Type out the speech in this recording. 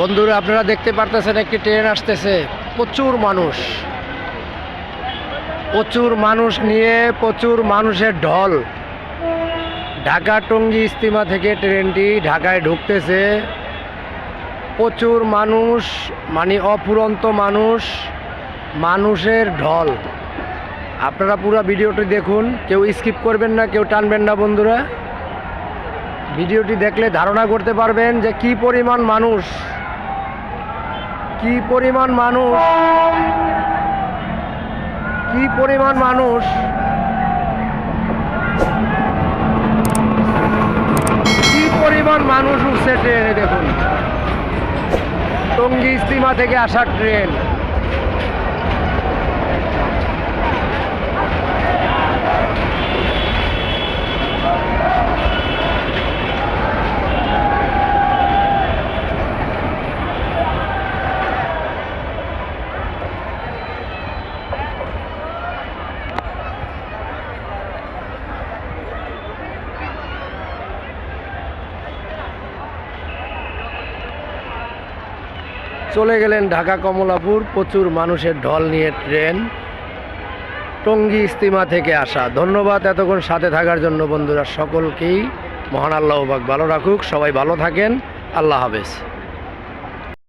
বন্ধুরা, আপনারা দেখতে পারতেছেন একটি ট্রেন আসতেছে। প্রচুর মানুষ। প্রচুর মানুষ নিয়ে প্রচুর মানুষের ঢল। ঢাকা টঙ্গী ইস্তিমা থেকে ট্রেনটি ঢাকায় ঢুকতেছে। প্রচুর মানুষ মানে অফুরন্ত মানুষ, মানুষের ঢল। আপনারা পুরো ভিডিওটি দেখুন। কেউ স্কিপ করবেন না, কেউ টানবেন না, বন্ধুরা। ভিডিওটি দেখলে ধারণা করতে পারবেন যে কি পরিমাণ মানুষ। কি পরিমাণ মানুষ? কি পরিমাণ মানুষ? কি পরিমাণ মানুষ উঠছে ট্রেনে দেখুন। টঙ্গী ইস্তিমা থেকে আসা ট্রেন। চলে গেলেন ঢাকা কমলাপুর। প্রচুর মানুষের ঢল নিয়ে ট্রেন। টঙ্গী ইস্তিমা থেকে আসা। ধন্যবাদ এতক্ষণ সাথে থাকার জন্য বন্ধুরা সকলকেই। মহান আল্লাহ ভালো রাখুক। সবাই ভালো থাকেন। আল্লাহ হাফেজ।